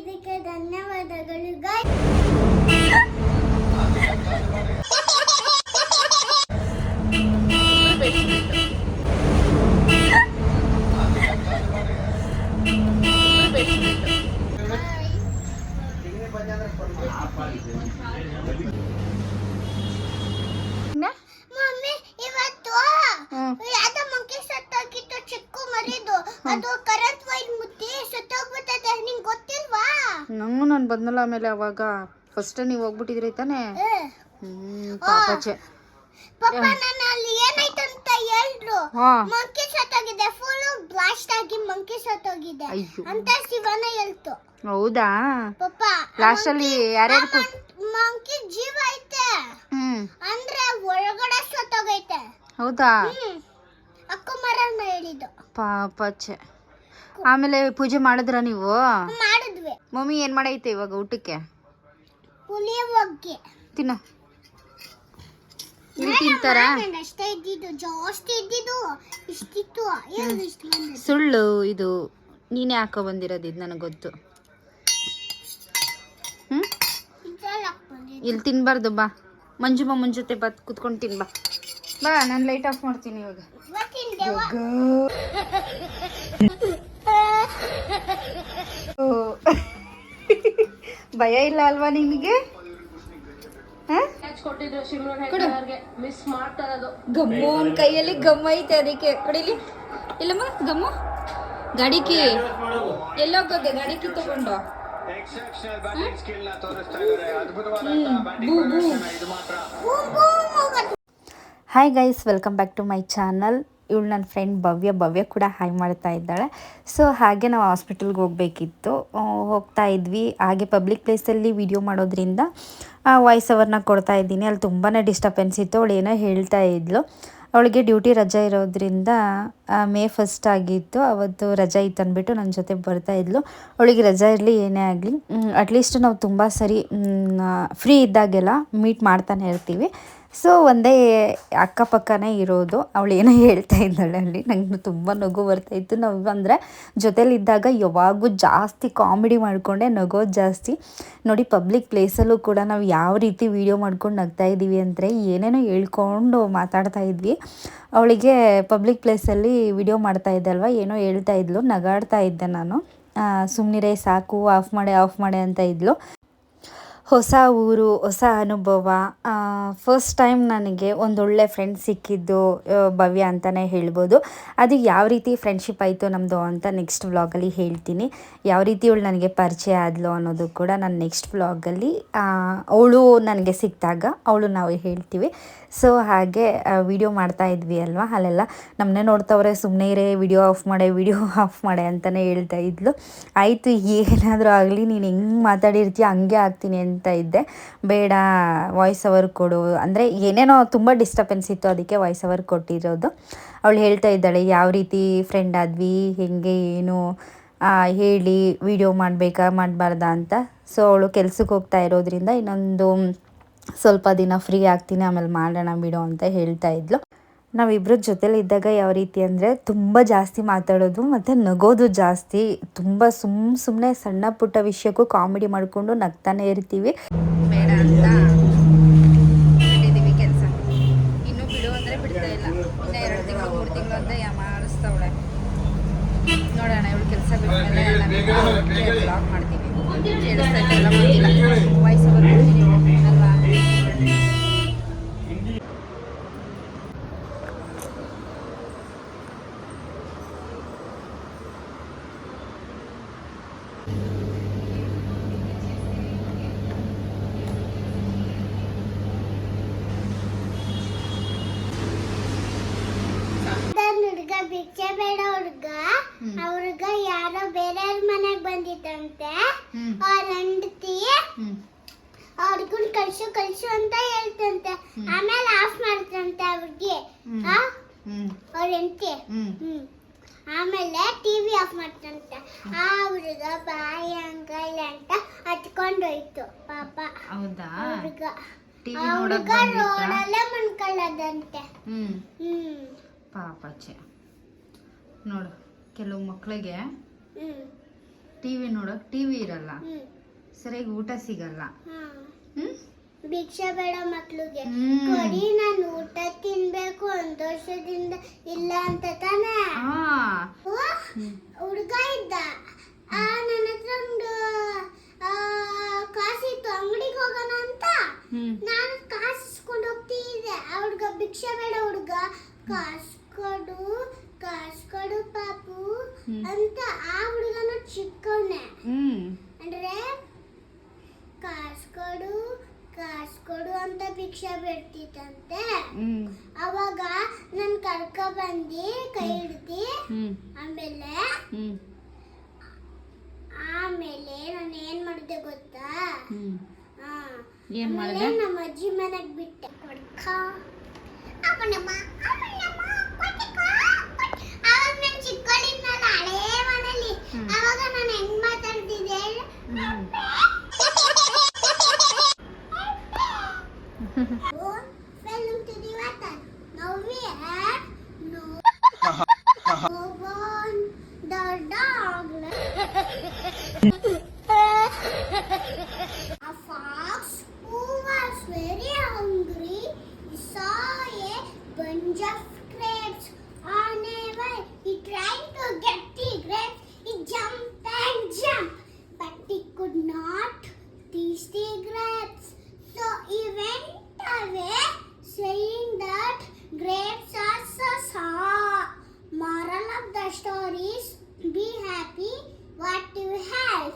ಇದಕ್ಕೆ ಧನ್ಯವಾದಗಳು ಗಾಯ್ ಮಮ್ಮಿ ಇವತ್ತು ಹ್ಮ್. ಯಾವ್ದೋ ಮಂಕಿ ಸತ್ತೋಗಿತ್ತು ಚಿಕ್ಕ ಮರಿದು ಅದು ಕರೆಂಟ್ ವೈರ್ ಮುತ್ತಿ ಸತ್ತೋಗ್ಬಿಟ್ಟದೆ ನಿಂಗೆ ಗೊತ್ತಿಲ್ವಾ ನಂಗೂ ನಾನು ಬಂದಲ್ಲ ಆಮೇಲೆ ಅವಾಗ. ಫಸ್ಟ್ ನೀವು ಹೋಗ್ಬಿಟ್ಟಿದ್ರಿ ತಾನೇ? ಹ್ಮ್ ಪಾಪಚೆ ಹೌದಾ? ಲಾಸ್ಟ್ ಅಲ್ಲಿ ಯಾರ್ಯಾರು ಮಂಕಿ ಜೀವ ಐತೆ. ಅಂದ್ರೆ ಒಳಗಡೆ ಸತ್ತೋಗೈತೆ ಹೌದಾ? ಪಾಪ ಅಕ್ಕ ಹೇಳಿದ್ದು. ಪಾಪಚ್ಚೆ ಆಮೇಲೆ ಪೂಜೆ ಮಾಡಿದ್ರ ನೀವು? ಮಮ್ಮಿ ಏನ್ ಮಾಡೈತೆ ಇವಾಗ ಊಟಕ್ಕೆ? ಪುಳಿಯ ಬಗ್ಗೆ ತಿನ್ನು. ಇಲ್ಲಿ ತಿಂತಾರ? ಅಷ್ಟೇ ಇದ್ದಿದ್ದು ಜಾಸ್ತಿ ಇದ್ದಿದ್ದು ಇಷ್ಟಿತ್ತು. ಏನು ಇಷ್ಟು ಬಂದಿದ್ದು? ಸುಳ್ಳು ಇದು ನೀನೇ ಹಾಕೋ ಬಂದಿರೋದು ಇದು ನನಗೆ ಗೊತ್ತು. ಹ್ಮ್? ಇದ್ರಲ್ಲಿ ಹಾಕ್ ಬಂದಿದ್ದು. ಇಲ್ಲಿ ತಿನ್ಬಾರ್ದು ಬಾ. ಮಂಜು ಮಾಮನ್ ಜೊತೆ ಬತ್ ಕುತ್ಕೊಂಡು ತಿನ್ಬಾ ಬಾ. ನಾನು ಲೈಟ್ ಆಫ್ ಮಾಡ್ತೀನಿ ಇವಾಗ. ಇವತ್ತಿನ. ಭಯ ಇಲ್ಲ ಅಲ್ವಾ ನಿಮಗೆ ಕೈಯಲ್ಲಿ ಗಮ್ಮ ಐತೆ ಅದಕ್ಕೆ ಕಡಿಲಿ ಇಲ್ಲಮ್ಮ ಗಮ್ಮ ಗಾಡಿ ಕೀ ಎಲ್ಲೋಗೋದೆ ಬೂ ಕೀ ತಗೊಂಡು hi guys welcome back to my channel ಇವಳು ನನ್ನ ಫ್ರೆಂಡ್ ಭವ್ಯ ಭವ್ಯ ಕೂಡ ಹಾಯ್ ಮಾಡ್ತಾ ಇದ್ದಾಳೆ. ಸೊ ಹಾಗೆ ನಾವು ಹಾಸ್ಪಿಟಲ್ಗೆ ಹೋಗಬೇಕಿತ್ತು. ಹೋಗ್ತಾ ಇದ್ವಿ. ಹಾಗೆ ಪಬ್ಲಿಕ್ ಪ್ಲೇಸಲ್ಲಿ ವಿಡಿಯೋ ಮಾಡೋದ್ರಿಂದ ವಾಯ್ಸ್ ಅವರ್ನ ಕೊಡ್ತಾ ಇದ್ದೀನಿ. ಅಲ್ಲಿ ತುಂಬಾ ಡಿಸ್ಟರ್ಬೆನ್ಸ್ ಇತ್ತು. ಅವಳು ಏನೋ ಹೇಳ್ತಾ ಇದ್ಲು. ಅವಳಿಗೆ ಡ್ಯೂಟಿ ರಜೆ ಇರೋದ್ರಿಂದ ಮೇ ಫಸ್ಟ್ ಆಗಿತ್ತು. ಅವತ್ತು ರಜೆ ಇತ್ತು ಅಂದ್ಬಿಟ್ಟು ನನ್ನ ಜೊತೆ ಬರ್ತಾ ಇದ್ಲು. ಅವಳಿಗೆ ರಜೆ ಇರಲಿ, ಏನೇ ಆಗಲಿ. ಅಟ್ಲೀಸ್ಟ್ ನಾವು ತುಂಬ ಸರಿ ಫ್ರೀ ಇದ್ದಾಗೆಲ್ಲ ಮೀಟ್ ಮಾಡ್ತಾನೆ ಇರ್ತೀವಿ. ಸೊ ಒಂದೇ ಅಕ್ಕಪಕ್ಕನೇ ಇರೋದು. ಅವಳು ಏನೋ ಹೇಳ್ತಾ ಇದ್ದಾಳೆ ಅಲ್ಲಿ. ನಂಗೆ ತುಂಬ ನಗು ಬರ್ತಾ ಇತ್ತು. ನಾವು ಅಂದರೆ ಜೊತೇಲಿದ್ದಾಗ ಯಾವಾಗೂ ಜಾಸ್ತಿ ಕಾಮಿಡಿ ಮಾಡಿಕೊಂಡೆ ನಗೋದು ಜಾಸ್ತಿ. ನೋಡಿ, ಪಬ್ಲಿಕ್ ಪ್ಲೇಸಲ್ಲೂ ಕೂಡ ನಾವು ಯಾವ ರೀತಿ ವೀಡಿಯೋ ಮಾಡ್ಕೊಂಡು ನಗ್ತಾ ಇದ್ದೀವಿ ಅಂದರೆ ಏನೇನೋ ಹೇಳ್ಕೊಂಡು ಮಾತಾಡ್ತಾ ಇದ್ವಿ. ಅವಳಿಗೆ ಪಬ್ಲಿಕ್ ಪ್ಲೇಸಲ್ಲಿ ವಿಡಿಯೋ ಮಾಡ್ತಾ ಇದ್ದಲ್ವ ಏನೋ ಹೇಳ್ತಾ ಇದ್ಲು. ನಗಾಡ್ತಾ ಇದ್ದೆ ನಾನು. ಸುಮ್ಮನಿರೇ ಸಾಕು, ಆಫ್ ಮಾಡೆ ಆಫ್ ಮಾಡೆ ಅಂತ ಇದ್ಲು. ಹೊಸ ಊರು, ಹೊಸ ಅನುಭವ ಫಸ್ಟ್ ಟೈಮ್ ನನಗೆ ಒಂದೊಳ್ಳೆ ಫ್ರೆಂಡ್ ಸಿಕ್ಕಿದ್ದು ಭವ್ಯ ಅಂತಲೇ ಹೇಳ್ಬೋದು. ಅದು ಯಾವ ರೀತಿ ಫ್ರೆಂಡ್ಶಿಪ್ ಆಯಿತು ನಮ್ಮದು ಅಂತ ನೆಕ್ಸ್ಟ್ ವ್ಲಾಗಲ್ಲಿ ಹೇಳ್ತೀನಿ. ಯಾವ ರೀತಿ ಅವಳು ನನಗೆ ಪರಿಚಯ ಆದಳು ಅನ್ನೋದು ಕೂಡ ನಾನು ನೆಕ್ಸ್ಟ್ ವ್ಲಾಗಲ್ಲಿ ಅವಳು ನನಗೆ ಸಿಕ್ಕಿದಾಗ ಅವಳು ನಾವು ಹೇಳ್ತೀವಿ. ಸೊ ಹಾಗೆ ವಿಡಿಯೋ ಮಾಡ್ತಾ ಇದ್ವಿ ಅಲ್ವಾ? ಅಲ್ಲೆಲ್ಲ ನಮ್ಮನ್ನೇ ನೋಡ್ತಾವ್ರೆ ಸುಮ್ಮನೆ ಇರೇ ವಿಡಿಯೋ ಆಫ್ ಮಾಡೆ ವಿಡಿಯೋ ಆಫ್ ಮಾಡೆ ಅಂತಲೇ ಹೇಳ್ತಾ ಇದ್ಲು. ಆಯಿತು, ಏನಾದರೂ ಆಗಲಿ, ನೀನು ಹೆಂಗೆ ಮಾತಾಡಿರ್ತೀಯ ಹಂಗೆ ಆಗ್ತೀನಿ ಅಂತ ಇದ್ದೆ. ಬೇಡ ವಾಯ್ಸ್ ಅವರ್ ಕೊಡು. ಅಂದರೆ ಏನೇನೋ ತುಂಬ ಡಿಸ್ಟರ್ಬೆನ್ಸ್ ಇತ್ತು ಅದಕ್ಕೆ ವಾಯ್ಸ್ ಅವರ್ ಕೊಟ್ಟಿರೋದು. ಅವಳು ಹೇಳ್ತಾ ಇದ್ದಾಳೆ, ಯಾವ ರೀತಿ ಫ್ರೆಂಡ್ ಆದ್ವಿ? ಹೆಂಗೆ? ಏನು? ಹೇಳಿ ವಿಡಿಯೋ ಮಾಡಬೇಕಾ? ಮಾಡಬಾರ್ದಾ ಅಂತ. ಸೊ ಅವಳು ಕೆಲ್ಸಕ್ಕೆ ಹೋಗ್ತಾ ಇರೋದ್ರಿಂದ ಇನ್ನೊಂದು ಸ್ವಲ್ಪ ದಿನ ಫ್ರೀ ಆಗ್ತೀನಿ, ಆಮೇಲೆ ಮಾಡೋಣ ಬಿಡು ಅಂತ ಹೇಳ್ತಾ ಇದ್ಲು. ನಾವಿಬ್ಬರ ಜೊತೇಲಿ ಇದ್ದಾಗ ಯಾವ ರೀತಿ ಅಂದರೆ ತುಂಬ ಜಾಸ್ತಿ ಮಾತಾಡೋದು ಮತ್ತು ನಗೋದು ಜಾಸ್ತಿ. ತುಂಬ ಸುಮ್ಮ ಸುಮ್ಮನೆ ಸಣ್ಣ ಪುಟ್ಟ ವಿಷಯಕ್ಕೂ ಕಾಮಿಡಿ ಮಾಡಿಕೊಂಡು ನಗ್ತಾನೆ ಇರ್ತೀವಿ. ಅಂತ ಮಾಡಿದ್ದೀವಿ ಕೆಲಸ ಇನ್ನೂ ಬಿಡು ಅಂದರೆ ಬಿಡ್ತಾ ಇಲ್ಲ ಇನ್ನು ಎರಡು ತಿಂಗಳು ಮೂರು ತಿಂಗಳು ಅಂತ ಮಾಡಿಸ್ತಾವಳೆ ನೋಡೋಣ ಇವಳು ಕೆಲಸ ಬಿಟ್ಮೇಲೆ ಬ್ಲಾಗ್ ಮಾಡ್ತೀವಿ ಕೇಳಿಸ್ತೈತೆ ಎಲ್ಲ ಗೊತ್ತಿಲ್ಲ ವಾಯ್ಸ್ ಓವರ್ ಕೊಡ್ತೀನಿ ಅಲ್ವಾ ಹುಡುಗ ಭಿಕ್ಷೆ ಬೇಡ ಹುಡುಗ ಆ ಯಾರೋ ಬೇರೆಯವ್ರ ಮನೆಗ್ ಬಂದಿತ್ತಂತೆ. ಅವ್ರ ಹೆಂಡತಿ ಅವ್ರಿಗೂ ಕಳ್ಸು ಕಳ್ಸು ಅಂತ ಹೇಳ್ತಂತೆ. ಆಮೇಲೆ ಆಫ್ ಮಾಡ್ತಂತೆ ಅವ್ರಿಗೆ. ಅವ್ರ ಹೆಂಡತಿ. ಆಮೇಲೆ ಟಿವಿ ಆಫ್ ಮಾಡ್ತಂತೆ. ಆ ಹುಡುಗ ಬಾಯಿ ಅಂಗಲ್ ಅಂತ ಹಚ್ಕೊಂಡೋಯ್ತು ಪಾಪ. ಹೌದಾ? ಹುಡುಗ. ಹುಡುಗ ರೋಡಲ್ಲೇ ಮನ್ಕೊಳ್ಳೋದಂತೆ ಹ್ಮ್. ಪಾಪಚ್ಚೆ ನೋಡು ಕೆಲವು ಮಕ್ಕಳಿಗೆ ಹ್ಮ್. ಟಿವಿ ನೋಡಕ್ ಟಿವಿ ಇರಲ್ಲ. ಹ್ಮ್. ಸರಿಯಾಗಿ ಊಟ ಸಿಗಲ್ಲ. ಭಿಕ್ಷೆ ಬೇಡ ಮಕ್ಳಿಗೆ. ಕೊಡಿ ನಾನು ಊಟ ತಿನ್ಬೇಕು ಸಂತೋಷದಿಂದ ಇಲ್ಲ ಅಂತ ತಾನೇ. ಹುಡುಗ. ಇದ್ದ. ಆ ನನ್ನ ಹತ್ರ ಒಂದು ಆ, ಕಾಸಿತ್ತು ಅಂಗಡಿಗೆ ಹೋಗೋಣ ಅಂತ ಹ್ಮ್ ನಾನು ಕಾಸು ಇಸ್ಕೊಂಡು ಹೋಗ್ತಿದ್ದೆ ಆ ಹುಡ್ಗ ಭಿಕ್ಷೆ ಬೇಡ ಹುಡ್ಗ ಕಾಸು ಕೊಡು ಕಾಸು ಕೊಡು ಪಾಪು ಹ್ಮ್. ಅಂತ ಆ ಹುಡುಗನು ಚಿಕ್ಕವನೇ ಹ್ಮ್ ಅಂದ್ರೆ ಕಾಸು ಕೊಡು ಕಾಸು ಕೊಡು ಅಂತ ಭಿಕ್ಷೆ ಬಿಡ್ತಿತ್ತಂತೆ ಅವಾಗ ನನ್ ಕರ್ಕ ಬಂದಿ ಕೈ ಹಿಡ್ದಿ ಆಮೇಲೆ ಆಮೇಲೆ ನಾನು ಏನ್ ಮಾಡಿದೆ ಗೊತ್ತಾ? ಹ್ಮ್. ಏನ್ ಆಮೇಲೆ ನಮ್ಮ ಅಜ್ಜಿ ಮನೆಗ್ ಬಿಟ್ಟೆ. ಕೊಡ್ಕ. ಅಮ್ಮನಮ್ಮ, A fox who was very hungry saw a bunch of grapes on a way. He tried to get the grapes. He jumped and jumped, but he could not reach the grapes. So he went away saying that grapes are so sour. Moral of the story is be happy. What you have.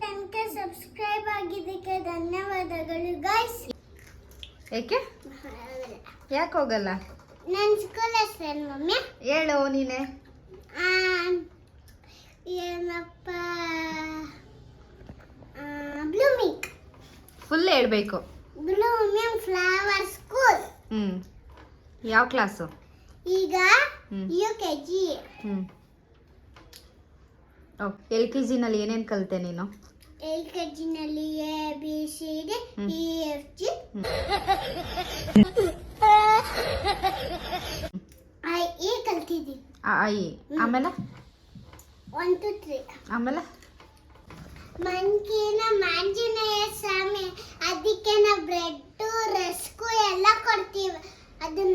ತನಕ subscribe ಆಗಿದ್ದಕ್ಕೆ ಧನ್ಯವಾದಗಳು guys ಏಕೆ? ಯಾಕೆ ಹೋಗಲ್ಲ? ನನ್ನ school ಹೆಸರು mummy? ಹೇಳು ನೀನೆ. ಏನಪ್ಪ? ಬ್ಲೂಮಿಂಗ್ ಫುಲ್ ಹೇಳ್ಬೇಕು. ಬ್ಲೂಮಿಂಗ್ ಫ್ಲವರ್ ಸ್ಕೂಲ್ ಹ್ಞೂ ಯಾವ ಕ್ಲಾಸು ಈಗ. ಯು ಕೆ ಜಿ ಹ್ಮ್. ಎಲ್ ಕೆ ಜಿನಲ್ಲಿ ಏನೇನು ಕಲಿತೆ ನೀನು? L K ಜಿನಲ್ಲಿ A B C D. E F G I A ಕಲ್ತಿದ್ದೀನಿ. ಐ ಆಮೇಲೆ? ಒನ್ ಟು ತ್ರೀ ಆಮೇಲೆ? ಮಂಕಿನ ಮಾಂಜಿನೇಯ ಸ್ವಾಮಿ ಅದಕ್ಕೆ ನಾವು ಬ್ರೆಡ್ ರಸ್ಕು ಎಲ್ಲ ಕೊಡ್ತೀವಿ. ಅದನ್ನ